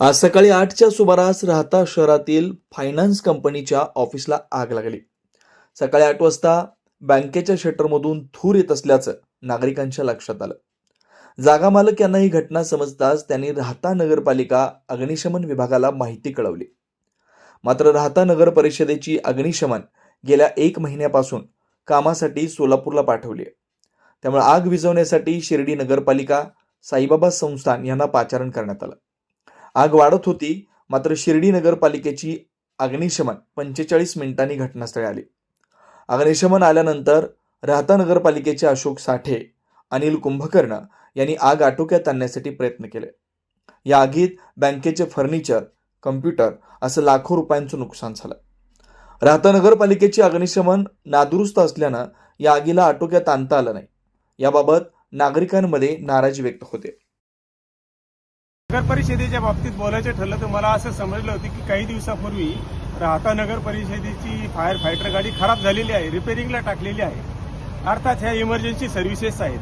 आज सकाळी आठच्या सुमारास राहता शहरातील फायनान्स कंपनीच्या ऑफिसला आग लागली. सकाळी आठ वाजता बँकेच्या शटरमधून धूर येत असल्याचं नागरिकांच्या लक्षात आलं. जागा मालक यांना ही घटना समजताच त्यांनी राहता नगरपालिका अग्निशमन विभागाला माहिती कळवली. मात्र राहता नगर परिषदेची अग्निशमन गेल्या एक महिन्यापासून कामासाठी सोलापूरला पाठवली आहे त्यामुळे आग विझवण्यासाठी शिर्डी नगरपालिका साईबाबा संस्थान यांना पाचारण करण्यात आलं. आग वाढत होती मात्र शिर्डी नगरपालिकेची अग्निशमन पंचेचाळीस मिनिटांनी घटनास्थळी आली. अग्निशमन आल्यानंतर राहता नगरपालिकेचे अशोक साठे अनिल कुंभकर्ण यांनी आग आटोक्यात आणण्यासाठी प्रयत्न केले. या आगीत बँकेचे फर्निचर कम्प्युटर असं लाखो रुपयांचं नुकसान झालं. राहता नगरपालिकेची अग्निशमन नादुरुस्त असल्यानं या आगीला आटोक्यात आणता आलं नाही. याबाबत नागरिकांमध्ये नाराजी व्यक्त होते. नगर परिषदेच्या बाबतीत बोलायचं ठरलं तर मला असं समजलं होतं की काही दिवसापूर्वी राहता नगर परिषदेची फायर फायटर गाडी खराब झालेली आहे रिपेरिंगला टाकलेली आहे. अर्थात ह्या इमर्जन्सी सर्व्हिसेस आहेत.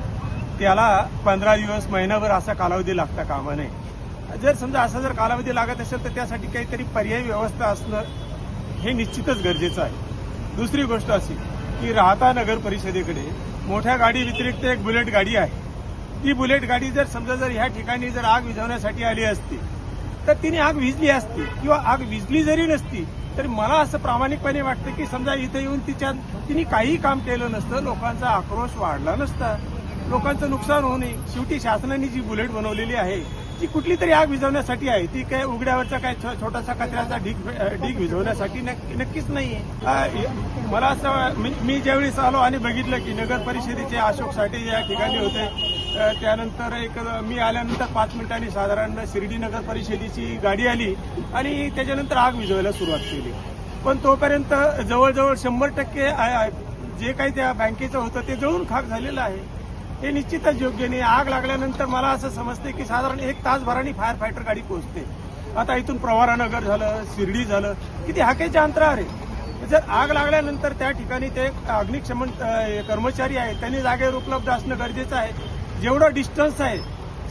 त्याला पंधरा दिवस महिनाभर असा कालावधी लागता कामा नये जर समजा असा जर कालावधी लागत असेल तर त्यासाठी काहीतरी पर्यायी व्यवस्था असणं हे निश्चितच गरजेचं आहे. दुसरी गोष्ट अशी की राहता नगर परिषदेकडे मोठ्या गाडी व्यतिरिक्त एक बुलेट गाडी आहे. ती बुलेट गाडी जर समजा जर ह्या ठिकाणी जर आग विझवण्यासाठी आली असती तर तिने आग विझली असती किंवा आग विझली जरी नसती तर मला असं प्रामाणिकपणे वाटतं की समजा इथं येऊन तिच्या तिने काही काम केलं नसतं लोकांचा आक्रोश वाढला नसता लोकांचं नुकसान होऊ नये शेवटी शासनाने जी बुलेट बनवलेली आहे ती कुठली तरी आग विझवण्यासाठी आहे. ती काय उघड्यावरचा काय छो- छोटासा कचऱ्याचा ढीग ढीग विझवण्यासाठी नक्की- नक्कीच नाही मला असं मी- मी ज्यावेळेस आलो आणि बघितलं की नगर परिषदेचे अशोक साठे या ठिकाणी होते त्यानंतर एक मी आल्यानंतर पाच मिनिटांनी साधारण शिर्डी नगर परिषदेची गाडी आली आणि त्याच्यानंतर आग विझवायला सुरुवात केली. पण तोपर्यंत जवळजवळ शंभर टक्के जे काही त्या बँकेचं होतं ते जळून खाक झालेलं आहे. हे निश्चितच योग्य नाही. आग लागल्यानंतर मला असं समजते की साधारण एक तासभराने फायर फायटर गाडी पोहोचते. आता इथून प्रवारानगर झालं शिर्डी झालं किती हाकेच्या अंतरावर आहे. जर आग लागल्यानंतर त्या ठिकाणी ते अग्निशमन कर्मचारी आहेत त्यांनी जागेवर उपलब्ध असणं गरजेचं आहे. जेवढं डिस्टन्स आहे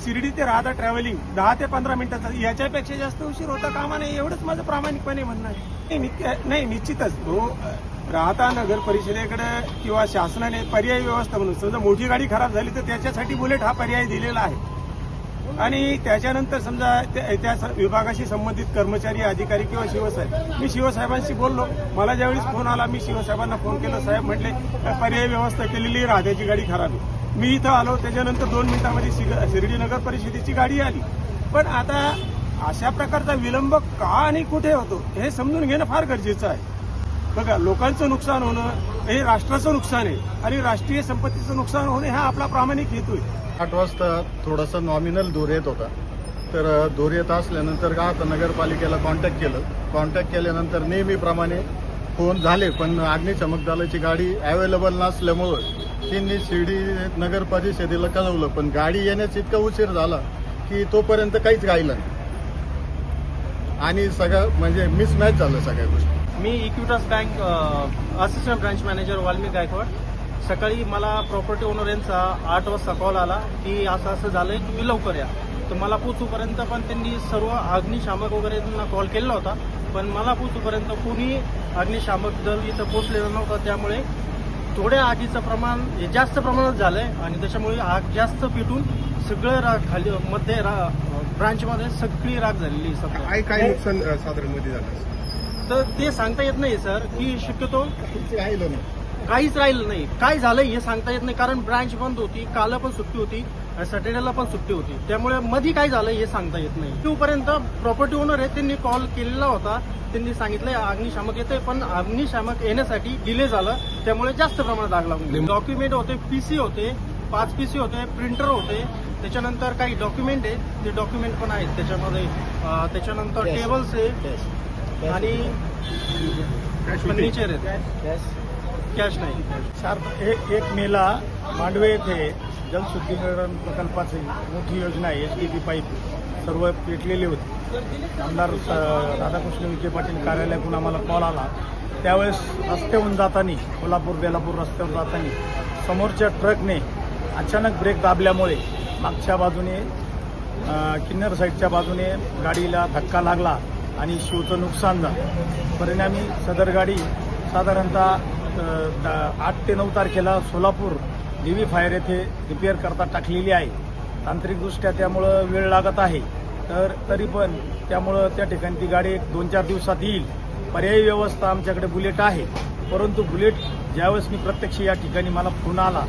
शिर्डी ते राहता ट्रॅव्हलिंग दहा ते पंधरा मिनिटाचा याच्यापेक्षा जास्त उशीर होता कामा नाही एवढंच माझं प्रामाणिकपणे म्हणणं आहे. नाही, नाही निश्चितच. तो राहता नगर परिषदेकडे किंवा शासनाने पर्यायी व्यवस्था म्हणून समजा मोठी गाडी खराब झाली तर त्याच्यासाठी बुलेट हा पर्याय दिलेला आहे. आणि त्याच्यानंतर समजा त्या विभागाशी संबंधित कर्मचारी अधिकारी किंवा शिवसाहेब मी शिवसाहेबांशी बोललो. मला ज्यावेळेस फोन आला मी शिवसाहेबांना फोन केला. साहेब म्हटले पर्यायी व्यवस्था केलेली राहत्याची गाडी खराब आहे. मी इथं आलो त्याच्यानंतर दोन मिनिटांमध्ये शिर्डी नगर परिषदेची गाडी आली. पण आता अशा प्रकारचा विलंब का आणि कुठे होतो हे समजून घेणं फार गरजेचं आहे. बघा लोकांचं नुकसान होणं हे राष्ट्राचं नुकसान आहे आणि राष्ट्रीय संपत्तीचं नुकसान होणे हा आपला प्रामाणिक हेतू आहे. आठ वाजता थोडासा नॉमिनल दूर येत होता. तर दूर येत असल्यानंतर का आता नगरपालिकेला कॉन्टॅक्ट केलं? कॉन्टॅक्ट केल्यानंतर नेहमीप्रमाणे फोन झाले पण अग्निशमक दलाची गाडी अवेलेबल नसल्यामुळं त्यांनी शिर्डी नगर परिषदेला कळवलं. पण गाडी येण्यास इतका उशीर झाला की तोपर्यंत काहीच गायलं नाही. आणि सगळं म्हणजे मिसमॅच झालं सगळ्या गोष्टी. मी Equitas bank assistant branch manager Valmik Gaikwad. सकाळी मला प्रॉपर्टी ओनर यांचा आठ वाजता कॉल आला की असं असं झालंय तुम्ही लवकर या. तर मला पोचूपर्यंत पण त्यांनी सर्व अग्निशामक वगैरे त्यांना कॉल केलेला होता. पण मला पोचूपर्यंत कोणी अग्निशामक दल इथं पोचलेलं नव्हतं. त्यामुळे थोड्या आगीचं प्रमाण हे जास्त प्रमाणात झालंय आणि त्याच्यामुळे आग जास्त पेटून सगळं रा खाली मध्ये रा ब्रांचमध्ये सगळी राग झालेली आहे सध्या. काय काय नुकसान साधारणमध्ये झालं? तर ते सांगता येत नाही सर की शक्यतो राहिलं नाही. काहीच राहिलं नाही. काय झालं हे सांगता येत नाही कारण ब्रांच बंद होती काल पण सुट्टी होती. सॅटर्डेला पण सुट्टी होती. त्यामुळे मध्ये काय झालं हे सांगता येत नाही. तोपर्यंत प्रॉपर्टी ओनर आहे त्यांनी कॉल केलेला होता. त्यांनी सांगितलं अग्निशामक येते पण अग्निशामक येण्यासाठी डिले झालं. त्यामुळे जास्त प्रमाणात आग लागून. डॉक्युमेंट होते पीसी होते पाच पीसी होते प्रिंटर होते. त्याच्यानंतर काही डॉक्युमेंट आहे ते डॉक्युमेंट पण आहेत. त्याच्यामध्ये त्याच्यानंतर टेबल्स आहे. आणि फर्निचर आहेत. कॅश नाही. चार एक एक मेला मांडवे येथे जलशुद्धीकरण प्रकल्पाची मोठी योजना आहे एस डी पी पाईप सर्व पेटलेली होती. आमदार स- राधाकृष्ण विखे पाटील कार्यालयातून आम्हाला कॉल आला. त्यावेळेस रस्त्याहून जाताना कोल्हापूर बेलापूर रस्त्यावर जाताना समोरच्या ट्रकने अचानक ब्रेक दाबल्यामुळे मागच्या बाजूने किन्नर साईडच्या बाजूने गाडीला धक्का लागला आणि शिवचं नुकसान झालं. परिणामी सदर गाडी साधारणतः आठ ते नऊ तारखेला सोलापूर डी फायर येथे रिपेअर करता टाकलेली आहे. तांत्रिकदृष्ट्या त्यामुळं वेळ लागत आहे. तर तरी पण त्यामुळं त्या ठिकाणी ती गाडी एक दोन चार दिवसात येईल. पर्यायी व्यवस्था आमच्याकडे बुलेट आहे. परंतु बुलेट ज्यावेळेस मी प्रत्यक्ष या ठिकाणी मला फोन आला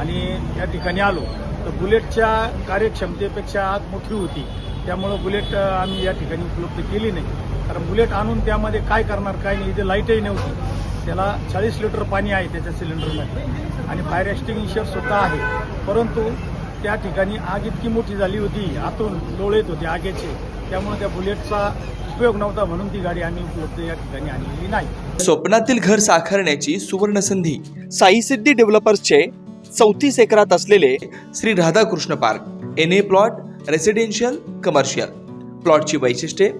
आणि या ठिकाणी आलो तर बुलेटच्या कार्यक्षमतेपेक्षा आग मोठी होती. त्यामुळं बुलेट आम्ही या ठिकाणी उपलब्ध केली नाही. कारण बुलेट आणून त्यामध्ये काय करणार काय नाही इथे लाईटही नव्हती. त्याला चाळीस लिटर पाणी आहे त्याच्या सिलेंडरमध्ये. आणि फायर एक्स्टिंग्विशर सुद्धा आहे. परंतु त्या ठिकाणी आग इतकी मोठी झाली होती आतून डोळेत येत होते आगेचे. त्यामुळे त्या बुलेटचा उपयोग नव्हता म्हणून ती गाडी आम्ही उपलब्ध या ठिकाणी आणलेली नाही. स्वप्नातील घर साकारण्याची सुवर्ण संधी साई सिद्धी डेव्हलपर्सचे चौतीस एकरात असलेले Shri Radhakrishna park. N A plot residential commercial प्लॉटची वैशिष्ट्ये.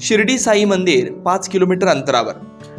शिर्डी साई मंदिर पाच किलोमीटर अंतरावर.